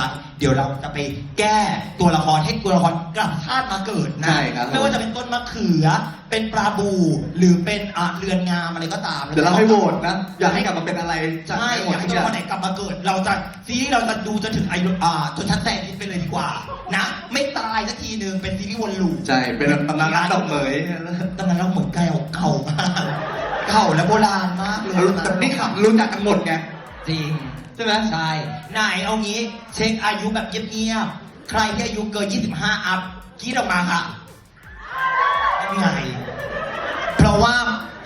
รั้ง เดี๋ยวเราจะไปแก้ตัวละครให้ตัวละครกลับชาติมาเกิดนะใช่ครับไม่ว่าจะเป็นต้นมะเขือ เป็นปลาบู หรือเป็นอะเรือนงามอะไรก็ตามเดี๋ยวเราให้โหวตนะอยากให้กลับมาเป็นอะไรจัดใช่ให้หมอดยากให้ทุกตัวอย่างละครไหนกลับมาเกิด เราจะซีรีส์เราจะดูจนถึงอายุอ่าจนชั้นแซนทิศไปเลยดีกว่า นะ ไม่ตายสักทีหนึ่งเป็นซีรีส์วนลูป ใช่ เป็นตำนานรักดอกเหมยตำนานรักเหมือนเก่าเก่ามากเก่าและโบราณมากเลยแต่นี่ขับรู้จักกันหมดไง จริงใช่ไหมใช่ไหนเอางี้ เช็คอายุแบบเงียบๆใครที่อายุเกิน 25 อัพกรีดออกมาค่ะยังไงเพราะว่า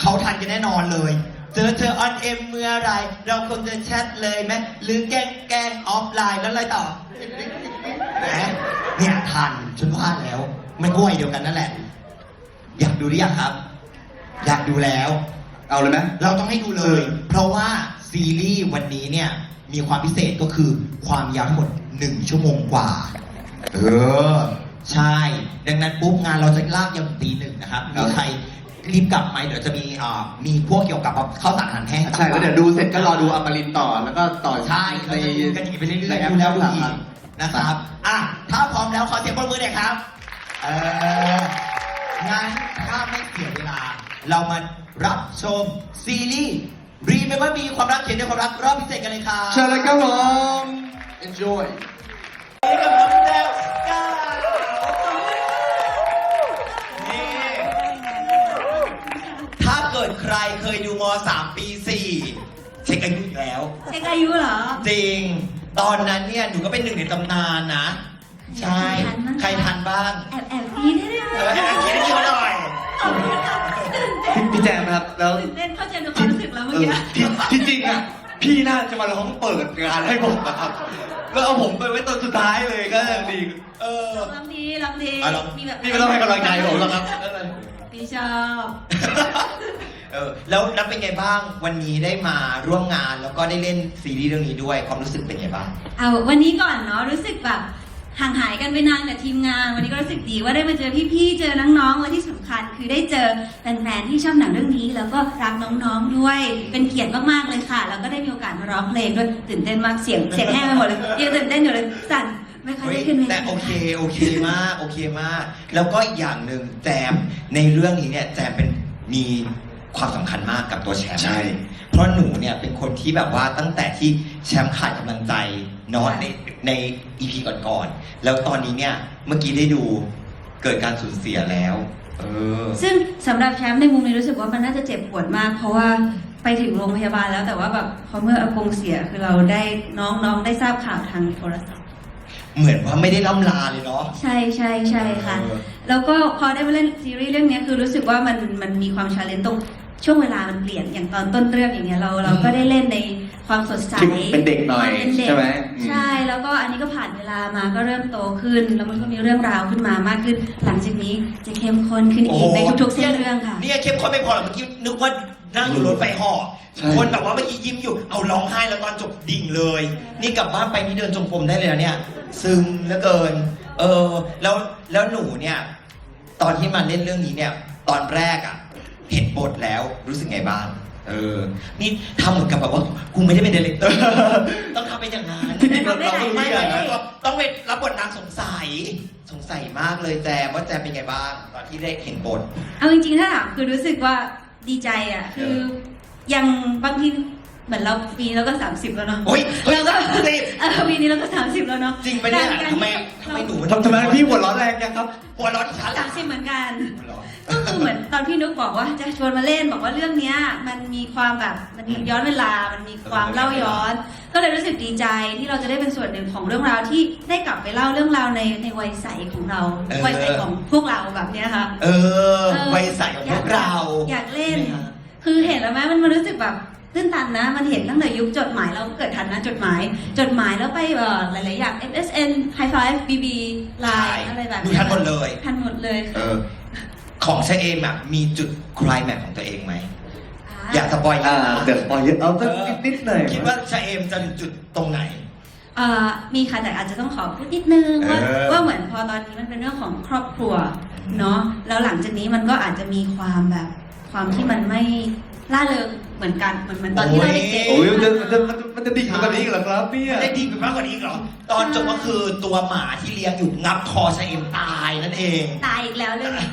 เขาทันกันแน่นอนเลย เจอเธอออนเอ็มเมื่อไหรเราคงจะแชทเลยไหมหรือแกล้งแกล้งออฟไลน์แล้วอะไรต่อแหมเนี่ยทันฉันว่าแล้ว มันก็วัยเดียวกันนั่นแหละ อยากดูหรือยังครับ อยากดูแล้ว เอาเลยไหมเราต้องให้ดูเลย เพราะว่าซีรีส์วันนี้เนี่ย มีความพิเศษก็คือความยาวทั้งหมด 1 ชั่วโมงกว่า เออ ใช่ ดังนั้นปุ๊บงานเราจะลากยาวถึงตีหนึ่งนะครับครัมีบใครรีบกลับไหมเดี๋ยวจะมีอ่ามีพวกเกี่ยวกับข้าวสารอาหารแห้งใช่แล้วเดี๋ยวดูเสร็จก็รอดูอมรินทร์ต่อแล้วก็ต่อใช่ในเราจะดูกันอีกไปเรื่อยในๆแอปดูแล้วดูต่างอีกนะครับอะถ้าพร้อมแล้วขอเสียงปรบมือหน่อยครับเอองั้นถ้าไม่เสียเวลา เรามารับชมซีรีส์ รีเมมเบอร์มีความรักเขียนด้วยความรักรอบพิเศษกันเลยครับเชิญเลยครับผม enjoy กับน้องแดวสกานี่ถ้าเกิดใครเคยดูม .3 ปี 4 เช็คอายุอีกแล้ว เช็คอายุเหรอ จริง ตอนนั้นเนี่ยหนูก็เป็นหนึ่งในตำนานนะ ใช่ทันมั้ยใครทันบ้าง แอบแอบฟีดได้ไหมเออแอบคิดให้เขาหน่อยขอบคุณค่ะตื่นเต้นพี่พี่แจมครับ แล้วตื่นเต้นเข้าใจในความรู้สึก แล้วเมื่อเอกี้อที่ที่จริงอะพี่น่าจะมาร้องเปิดงานให้ผมนะครับ แล้วเอาผมไปไว้ตอนสุดท้ายเลยก็ยังดี เออลองดีลองดีอะลอง มีแบบพี่ไม่ต้องให้กำลังใจผมหรอกครับ พี่ชอบเออแล้วแล้วเป็นไงบ้างวันนี้ได้มาร่วมงานแล้วก็ได้เล่นซีรีส์เรื่องนี้ด้วยความรู้สึกเป็นไงบ้าง เอาวันนี้ก่อนเนาะรู้สึกแบบ ห่างหายกันไปนานกับทีมงาน วันนี้ก็รู้สึกดีว่าได้มาเจอพี่ๆ เจอน้องๆ และที่สำคัญคือได้เจอแฟนๆ ที่ชอบหนังเรื่องนี้ แล้วก็รักน้องๆ ด้วย เป็นเกียรติมากๆ เลยค่ะ แล้วก็ได้มีโอกาสมาร้องเพลงด้วย ตื่นเต้นมาก เสียงเสียงแห้งไปหมดเลยยังตื่นเต้นอยู่เลย สั่นไม่ค่อยเฮ้ยได้ขึ้นเวทีแต่โอเค โอเคมาก โอเคมาก แล้วก็อีกอย่างหนึ่งแจมในเรื่องนี้เนี่ยแจมเป็นมีความสำคัญมากกับตัวแชมป์ใช่ เพราะหนูเนี่ยเป็นคนที่แบบว่าตั้งแต่ที่แชมป์ขาดกำลังใจเนาะใน ในอีพีก่อนๆ แล้วตอนนี้เนี่ยเมื่อกี้ได้ดูเกิดการสูญเสียแล้ว เออ ซึ่งสำหรับแชมป์ในมุมนี้รู้สึกว่ามันน่าจะเจ็บปวดมาก เพราะว่าไปถึงโรงพยาบาลแล้วแต่ว่าแบบพอเมื่ออากงเสียคือเราได้น้องๆได้ทราบข่าวทางโทรศัพท์ เหมือนว่าไม่ได้ล่ำลาเลยเนาะ ใช่ใช่ใช่ค่ะ เออ แล้วก็พอได้มาเล่นซีรีส์เรื่องเนี้ยคือรู้สึกว่ามันมันมีความชาเลนจ์ตรง ช่วงเวลามันเปลี่ยนอย่างตอนต้นเรื่องอย่างเงี้ยเราเราก็ได้เล่นในความสดใสที่เป็นเด็กหน่อยความเป็นเด็กใช่ไหมอืม ใช่แล้วก็อันนี้ก็ผ่านเวลามาก็เริ่มโตขึ้น แล้วมันก็มีเรื่องราวขึ้นมามากขึ้น หลังจากนี้จะเข้มข้นขึ้นอีกในทุกๆเส้นเรื่องค่ะ เนี่ยเข้มข้นไม่พอหรอกเมื่อกี้นึกว่านั่งอยู่รถไฟเหอใช่ คนแบบว่าเมื่อกี้ยิ้มอยู่เอาร้องไห้แล้วตอนจบดิ่งเลย นี่กลับบ้านไปนี่เดินจงกรมได้เลยนะเนี่ยซึมเหลือเกิน เออ แล้วแล้วหนูเนี่ย ตอนที่มาเล่นเรื่องนี้เนี่ย ตอนแรกอะ เห็นบทแล้วรู้สึกไงบ้าง เออ นี่ทำเหมือนกับแบบว่ากูไม่ได้เป็นดีเลกเตอร์ ต้องทำเป็นอย่างนั้นที่จริงเราเราก็รู้ไม่อย่างไม่นั้นไม่ต้องเป็นรับบทนางสงสัย สงสัยมากเลยแจมว่าแจมเป็นไงบ้าง ตอนที่ได้เห็นบท เอาจริงๆถ้าถามคือรู้สึกว่าดีใจอะ คืออย่างบางที เหมือนเราปีนี้เราก็ 30 แล้วเนาะโอ้ยเฮ้ยแล้วก็สิบ เออปีนี้เราก็ 30 แล้วเนาะจริงปะเนี่ยการทำไมที่ทำไมหนูทำทำไมพี่หัวเร้อนแรงจังครับ หัวเร้อนฉันสามสิบเหมือนกัน หัวร้อน ก็คือเหมือนตอนพี่นุกบอกว่าจะชวนมาเล่นบอกว่าเรื่องเนี้ย มันมีความแบบมันย้อนเวลา มันมีความเล่าย้อน ก็เลยรู้สึกดีใจที่เราจะได้เป็นส่วนหนึ่งของเรื่องราวที่ได้กลับไปเล่าเรื่องราวในในวัยใสของเราเออ วัยใสของพวกเราแบบเนี้ยค่ะ เออวัยใสของพวกเรา อยากเล่น ใช่ไหมคะ คือเห็นแล้วไหมมันมันรู้สึกแบบ ตื้นตันนะ มันเห็นตั้งแต่ยุคจดหมายเราก็เกิดทันนะจดหมาย จดหมายแล้วไปเอ่อหลายๆอย่าง MSN High Five BB ใช่ Line อะไรแบบดูนี้ทันหมดเลยทันหมดเลยเออของเชเอมอะมีจุดคลายแม็กของตัวเองไหมอยากสปอยอ่าเดี๋ยวสปอยเยอะเอาสักนิดๆหน่อยคิดว่าเชเอมจะถึงจุดตรงไหนเอ่อมีค่ะแต่อาจจะต้องขอพูดนิดนึงว่าเออว่าเหมือนพอตอนนี้มันเป็นเรื่องของครอบครัวเนาะแล้วหลังจากนี้มันก็อาจจะมีความแบบความที่มันไม่ ล่าเริงเหมือนกันเหมือนเหมือนตอนที่เราเด็กๆ โอ้ยมันจะมันจะมันจะมันจะดิ่งไปกว่านี้อีกเหรอครับเนี่ยได้ดีไปมากกว่านี้อีกเหรอ ตอนจบก็คือตัวหมาที่เลี้ยงอยู่งับคอเชเอมตายนั่นเอง ตายอีกแล้วเรื่องนี้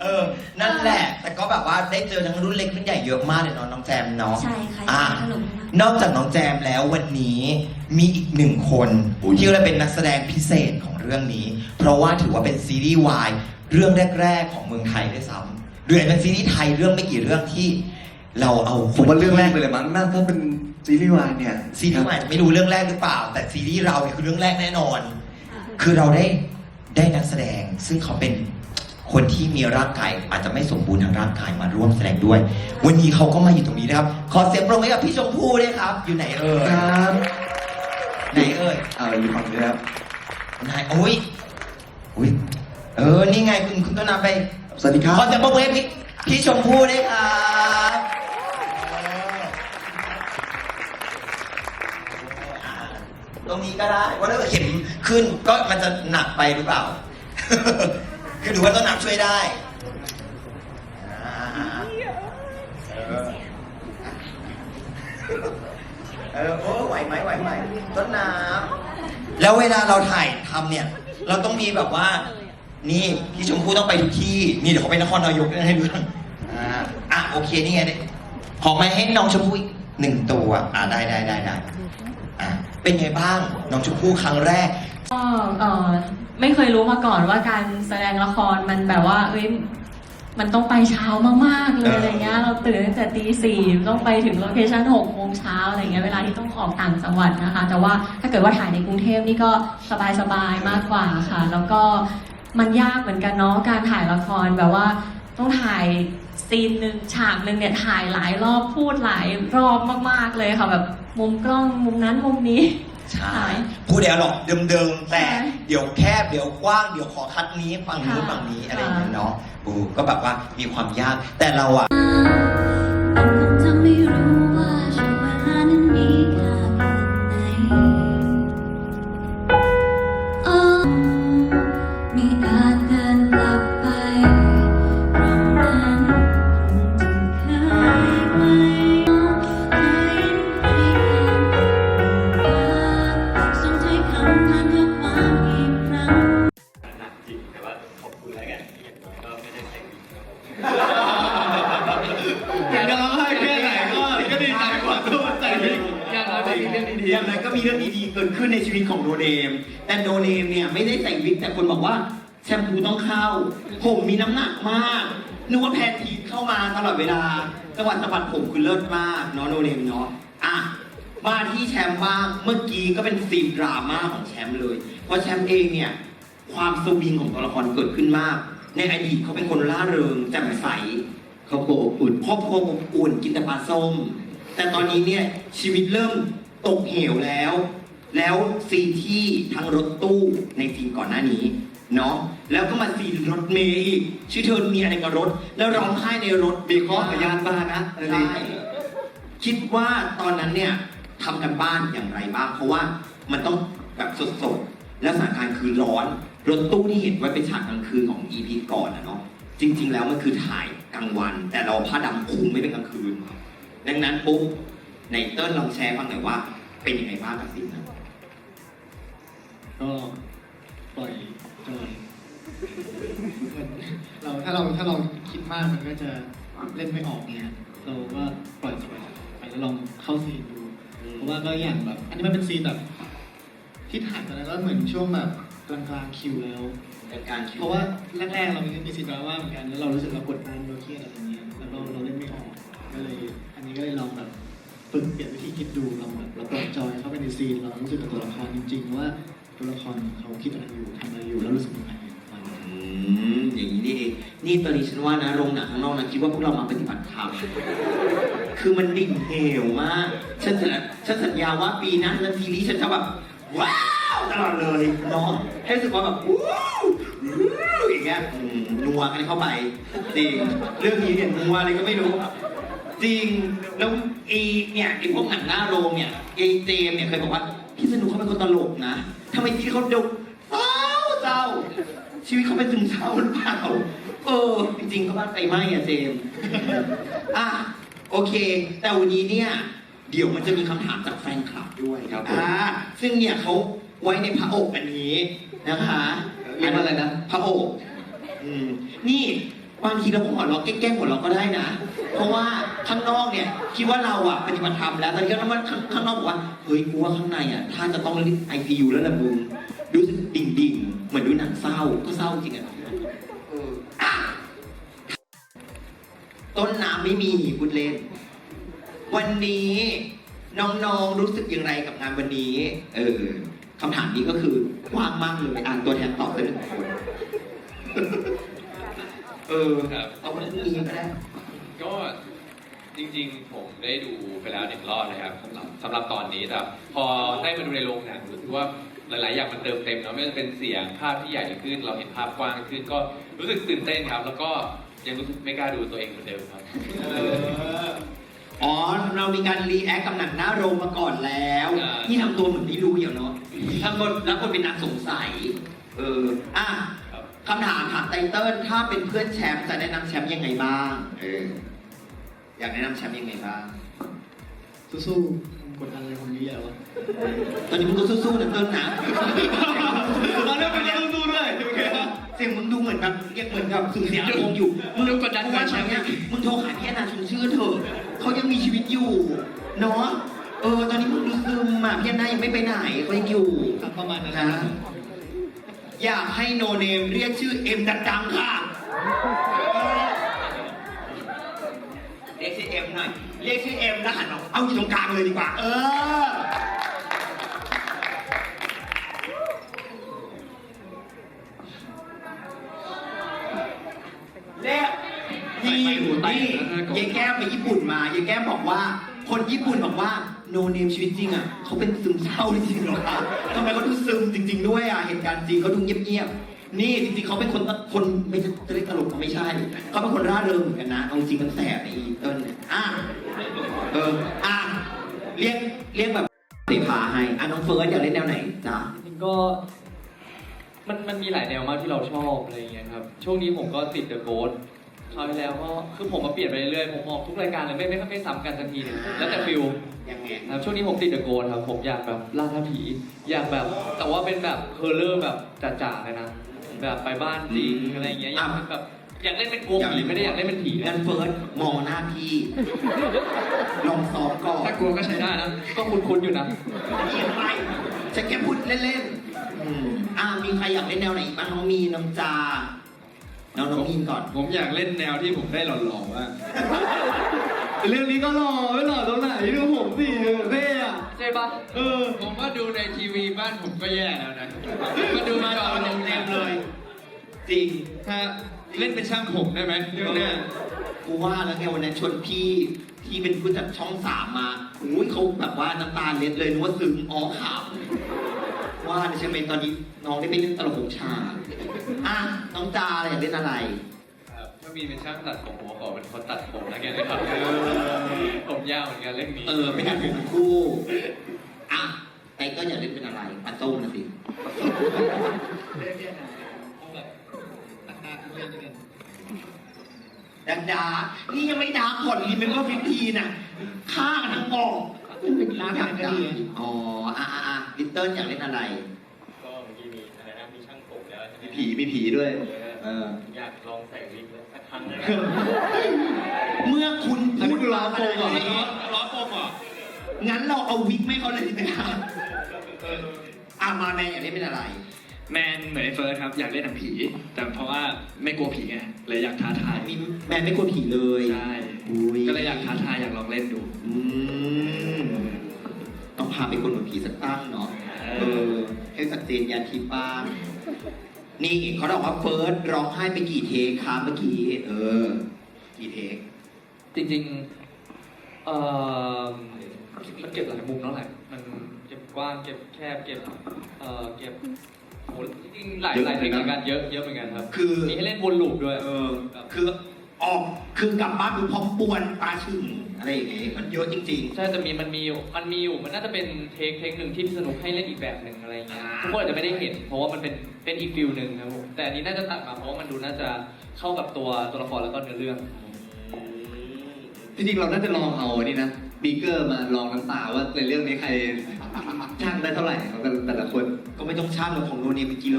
เออ นั่นแหละ แต่ก็แบบว่าได้เจอทั้งรุ่นเล็กรุ่นใหญ่เยอะมากเลยเนาะน้องแจมเนาะใช่ค่ะอะสนุกมากนอกจากน้องแจมแล้ววันนี้มีอีกหนึ่งคนที่เราเป็นนักแสดงพิเศษของเรื่องนี้ เพราะว่าถือว่าเป็นซีรีส์วายเรื่องแรก ๆ ของเมืองไทยด้วยซ้ำ หรือเป็นซีรีส์ไทยเรื่องไม่กี่เรื่องที่ เราเอาคผมนว่าเรื่องแรกเลยแหละมั้งน่าถ้าเป็นซีรีส์วายเนี่ยซีรีส์วายไม่รู้เรื่องแรกหรือเปล่า แต่ซีรีส์เราเนี่ยคือเรื่องแรกแน่นอน คือเราได้ได้นักแสดง ซึ่งเขาเป็นคนที่มีร่างกายอาจจะไม่สมบูรณ์ทางร่างกายมาร่วมแสดงด้วย วันนี้เขาก็มาอยู่ตรงนี้นะครับ ขอเสียงปรบมือให้กับพี่ชมพู่ด้วยครับ อยู่ไหนเอ่ยครับไหนเอ่ยเอาอยู่ฝั่งนี้ครับ ไหนโอ้ย อุ้ยเออ นี่ไงคุณคุณต้นน้ำไป สวัสดีครับ ขอเสียงปรบมือให้พี่พี่ชมพู่ด้วยครับเอออ่าตรงนี้ก็ได้ว่าถ้าเกิดเข็มขึ้นก็มันจะหนักไปหรือเปล่า คือดูว่าต้นน้ำช่วยได้อ่าเออเออโอ้ไหวไหมไหวไหมต้นน้ำแล้วเวลาเราถ่ายทำเนี่ย เราต้องมีแบบว่า นี่พี่ชมพู่ต้องไปทุกที่ นี่เดี๋ยวเขาไปนครนายกให้ดูอ่าอะโอเคนี่ไงเนี่ยขอมาให้น้องชมพู่อีกหนึ่งตัว อะได้ได้ได้ได้อะเป็นไงบ้างน้องชมพู่ครั้งแรก ก็เออไม่เคยรู้มาก่อนว่าการแสดงละครมันแบบว่า เอ้ยมันต้องไปเช้ามากๆเลเอยอออะไรเงี้ยเราตื่นตั้งแต่ตีสี่ต้องไปถึงโลเคชั่นหกโมงเช้าอะไรเงี้ยเวลาที่ต้องออกต่างจังหวัดนะคะ แต่ว่าถ้าเกิดว่าถ่ายในกรุงเทพนี่ก็สบายๆมากกว่าค่ะ แล้วก็ มันยากเหมือนกันเนาะการถ่ายละครแบบว่าต้องถ่ายซีนหนึ่งฉากหนึ่งเนี่ยถ่ายหลายรอบพูดหลายรอบมากๆเลยค่ะแบบมุมกล้องมุมนั้นมุมนี้ ใช่ พูดเดี๋ยวหรอกเดิมๆ แต่ใช่เดี๋ยวแคบเดี๋ยวกว้างเดี๋ยวขอคัดนี้ฝั่งนู้นค่ะฝั่งนี้อะไรอย่างค่ะเงี้ยเนาะอูก็แบบว่ามีความยากแต่เราอะ ขึ้นในชีวิตของโนเนม แต่โนเนมเนี่ยไม่ได้ใส่งวิกแต่คนบอกว่าแชมพูต้องเข้า ผมมีน้ำหนักมากนึกว่าแพนทีเข้ามาตลอดเวลาจังหวัดสะบัดผมคือเลิศมากเนาะโนเนมเนาะอะมาที่แชมป์บ้างเมื่อกี้ก็เป็นซีนดราม่าของแชมป์เลย เพราะแชมป์เองเนี่ยความสวิงของตัวละครเกิดขึ้นมาก ในอดีตเขาเป็นคนล่าเริงแจ่มใสครอบครัวอบอุ่นครอบครัวอบอุ่นกินแต่ปลาส้ม แต่ตอนนี้เนี่ยชีวิตเริ่มตกเหวแล้ว แล้วซีนที่ทั้งรถตู้ในซีนก่อนหน้านี้เนาะแล้วก็มาซีนรถเมย์อีกชื่อเธอมีอะไรกับรถ แล้วร้องไห้ในรถมีข้อพยานบ้างนะเออดีใช่คิดว่าตอนนั้นเนี่ยทำกันบ้านอย่างไรบ้าง เพราะว่ามันต้องแบบสดๆ แล้วสถานการณ์คือร้อน รถตู้ที่เห็นไว้เป็นฉากกลางคืนของ EP ก่อนนะเนาะจริง ๆ แล้วมันคือถ่ายกลางวัน แต่เราผ้าดำคลุมไม่เป็นกลางคืน ดังนั้นปุ๊บในเติ้ลลองแชร์ฟังหน่อยว่า เป็นยังไงบ้างกับซีนนั้นๆ ก็ปล่อยจอยเราถ้าเราถ้าเราคิดมากมันก็จะเล่นไม่ออกเนี่ยเราก็ปล่อยสบายไปเรื่ลองเข้าซีนดู เพราะว่าก็อย่างแบบ อันนี้มันเป็นซีนแบบ ที่ถ่ายตอนนั้นก็เหมือนช่วงแบบกลางกลางๆคิวแล้ว เป็นการคิดเพราะว่าแรกๆเรามีมีซีนดราม่าเหมือนกันแล้วเรารู้สึกเรากดดันเราเครียดอะไรอย่างเงี้ยแล้วเราเราเล่นไม่ออกก็เลย อันนี้ก็เลยลองแบบฝึกเปลี่ยนวิธีคิดดูลองแบบเราปล่อยจอยเข้าไปในซีนเรารู้สึกกับตัวละครจริงๆว่า ตัวละครเขาคิดอะไรอยู่ทำอะไรอยู่แล้วรู้สึกยังไงประมาณนั้นอืมอย่างนี้นี่เองนี่ตอนนี้ฉันว่านะโรงหนังข้างนอกนะคิดว่าพวกเรามาปฏิบัติธรรมคือมันดิ่งเหวมากฉันสัญฉันสัญญาว่าปีนั้นนาทีนี้ฉันจะแบบว้าวตลอดเลยเนาะให้รู้สึกว่าแบบวู้วู้อย่างเงี้ยอืมนัวกันเข้าไปจริงเรื่องนี้เนี่ยนัวอะไรก็ไม่รู้จริงแล้วเอเนี่ยไอพวกหนังหน้าโรงเนี่ยเอเจมเนี่ยเคยบอกว่าพี่สนุกเขาเป็นคนตลกนะ ทำไมที่เขาดุเศร้าเศร้าชีวิตเขาเป็นซึมเศร้าหรือเปล่าเออ จริงๆเขาบ้านไฟไหม้อะเจมส์อะโอเค แต่วันนี้เนี่ย เดี๋ยวมันจะมีคำถามจากแฟนคลับด้วยครับผมอ่าซึ่งเนี่ยเขาไว้ในพระอกอันนี้นะคะเรียกว่าอะไรนะ พระอก อืมนี่ บางทีเราก็หัวเราะแกล้งหัวเราะก็ได้นะ เพราะว่าข้างนอกเนี่ยคิดว่าเราอะปฏิบัติธรรมแล้วตอนนี้ก็ต้องว่าข้างข้างนอกบอกว่าเฮ้ยกูว่าข้างในอะถ้าจะต้องรีบไอซียูแล้วละมึงรู้สึกดิ่งๆเหมือนดูหนังเศร้าก็เศร้าจริงอะต้นน้ำไม่มีบุญเล่น วันนี้น้องๆรู้สึกอย่างไรกับงานวันนี้ เออคำถามนี้ก็คือกว้างมากเลยอ่านตัวแทนตอบได้หนึ่งคน เออครับ เอาคนนี้ก็ได้ ก็จริงๆ ผมได้ดูไปแล้วหนึ่งรอบนะครับสำหรับสำหรับตอนนี้แต่พอได้มาดูในโรงหนังรู้สึกว่าหลายๆ อย่างมันเติมเต็มเนาะไม่ว่าจะเป็นเสียงภาพที่ใหญ่ขึ้น เราเห็นภาพกว้างขึ้น ก็รู้สึกตื่นเต้นครับ แล้วก็ยังรู้สึกไม่กล้าดูตัวเองเหมือนเดิมครับ อ๋อ เรามีการรีแอคกับหนังหน้าโรงมาก่อนแล้ว อ่า ที่ทำตัวเหมือนไม่รู้อย่างเนาะทำบทแล้วคนเป็นนักสงสัย เออ อะ ไตเติ้ลถ้าเป็นเพื่อนแชมป์จะแนะนำแชมป์ยังไงบ้าง เออ อยากแนะนำแชมป์ยังไงบ้าง สู้ๆกดดันอะไรคนนี้แล้วอะตอนนี้มึงก็สู้ๆนะเติ้ลนะตอนนี้เป็นยังสู้ด้วยโอเคครับเสียงมึงดูเหมือนแบบเรียกเหมือนกับสูญเสียอารมณ์อยู่ มึงดูกดดันกว่าแชมป์เนี่ยมึงโทรหาพี่อนาชมชื่อเถอะเขายังมีชีวิตอยู่ เนาะ เออ ตอนนี้มึงดูซึมอะพี่อนายังไม่ไปไหนเขายังอยู่ ครับประมาณนั้นนะ อยากให้โนเนมเรียกชื่อเอ็มดังๆค่ะ เรียกชื่อเอ็มหน่อย เรียกชื่อเอ็มแล้วหันออกเอาอยู่ตรงกลางเลยดีกว่า เออ เรียกนี่นี่ยายแก้มไปญี่ปุ่นมายายแก้มบอกว่า คนญี่ปุ่นบอกว่า โนเนมชีวิตจริงอะเขาเป็นซึมเศร้าจริงๆหรอคะทำไมเขาดูซึมจริง ๆ ด้วยอะเหตุการณ์จริงเขาดูเงียบๆนี่จริงๆเขาเป็นคนคนไม่ใช่จะเรียกตลกก็ไม่ใช่เขาเป็นคนร่าเริงเหมือนกันนะเอาจริงมันแสบในอีเติ้ลเนี่ยอะเอออะเรียกเรียกแบบเสพาให้อะน้องเฟิร์สอยากเล่นแนวไหนจ๊ะจริงก็มันมันมีหลายแนวมากที่เราชอบอะไรอย่างเงี้ยครับ ช่วงนี้ผมก็ติดเดอะโกส คราวที่แล้วก็คือผมมาเปลี่ยนไปเรื่อยๆผมออกทุกรายการเลยไม่ไม่ไม่ซ้ำกันสักทีหนึงแล้วแต่ฟิลยังไงนะครับช่วงนี้ผมติดเดอะโกสครับผมอยากแบบล่าท้าผี อยากแบบ แต่ว่าเป็นแบบเฮอร์เลอร์แบบจ๋าๆเลยนะแบบไปบ้านจริงอะไรอย่างเงี้ยอยากเป็นแบบอยากเล่นเป็นกลัวผีไม่ได้อยากเล่นเป็นผีงั้นะนเฟิร์สมองหน้าพี่ลองซ้อมก่อนถ้ากลัวก็ใช้ได้นะก็คุ้นๆอยู่นะเขียนไปจะแค่พูดเล่นๆอืมอ่ามีใครอยากเล่นแนวไหนอีกบ้างน้องมีนน้องจา น้องน้องมีนก่อน ผมอยากเล่นแนวที่ผมได้หล่อๆว่าเรื่องนี้ก็หล่อไม่หล่อตรงไหนดูผมสิเท่อะใช่ปะเออ ผมว่าดูในทีวีบ้านผมก็แย่แล้วนะมาดูมาจอเต็มๆเลย จริง ถ้าเล่นเป็นช่างผมได้ไหมเรื่องเนี้ยกูว่าแล้วไงวันนั้นชวนพี่ที่เป็นผู้จัดช่องสามมาอุ้ยเขาแบบว่าน้ำตาเล็ดเลยนึกว่าซึ้งอ๋อขำว่าใช่ไหมตอนนี้น้องได้ไปเล่นตลกหงชาอะ น้องจาอยากเล่นอะไร ครับถ้ามีเป็นช่างตัดผมผมขอเป็นคนตัดผมแล้วกันนะครับผมยาวเหมือนกันเรื่องนี้เออเป็นการผมคู่อะไตเติ้ลอยากเล่นเป็นอะไรปาโต้นะสิเอาแบบตักๆเล่นกันดักดานี่ยังไม่ดาร์กก่อนรีเมมเบอร์ฟิฟทีน่ะฆ่ากันทั้งกองเป็นดาร์กดักดาอ๋ออะอะอะลิตเติ้ลอยากเล่นอะไร ผีมีผีด้วย เออ อยากลองใส่วิกแล้วสักครั้งเลยเมื่อคุณอันพูนี้ดคือล้อโกงเหรอขนาดนี้ ล้อปมเหรองั้นเราเอาวิกไม่เขาเลยดีไหมครับอะมาแมนอยากเล่นเป็นอะไร แมนเหมือนไอ้เฟิร์สครับ อยากเล่นหนังผี แต่เพราะว่าไม่กลัวผีไงเลยอยากท้าทายมีแมนไม่กลัวผีเลยใช่อุ้ยก็เลยอยากท้าทายอยากลองเล่นดู อืมต้องพาไปคนกับผีสักตั้งเนาะ เออให้สักเจนยาทิพย์บ้าง นี่เขาบอกว่าเฟิร์สร้องไห้ไปกี่เทคครับเมื่อกี้ เออ กี่เทค จริงๆเอ่อมันเก็บหลายมุมเนาะแหละ มันเก็บกว้าง เก็บแคบ เก็บ เอ่อ เก็บโหจริงๆหลายเยอะหลายเทคเหมืเหอนกันมือนกันเยอะเยอะเหมือนกันครับ คือ มีให้เล่นวนลูปด้วย เออ คือ ออก คือกลับบ้านคือพร้อมปวนตาชึงอะไรอย่างงี้มันเยอะจริง ใช่แต่มีมันมีอยู่มันมีอยู่มันน่าจะเป็นเทคเทคหนึ่งที่สนุกให้เล่นอีกแบบหนึ่งอะไรเงี้ยทุกคนอาจจะไม่ได้เห็น เพราะว่ามันเป็นเป็นอีกฟิลหนึ่งครับผมแต่อันนี้น่าจะตัดมาเพราะว่ามันดูน่าจะเข้ากับตัวตัวละครแล้วก็เนื้อเรื่อง จริงๆเราน่าจะลองเอาอันนี้นะบีเกอร์มาลองน้ำตาว่าในเรื่องนี้ใครช่างได้เท่าไหร่ของแต่ละคน ๆ ก็ไม่ต้องช่างหรอกของโนเนมเป็นกิโล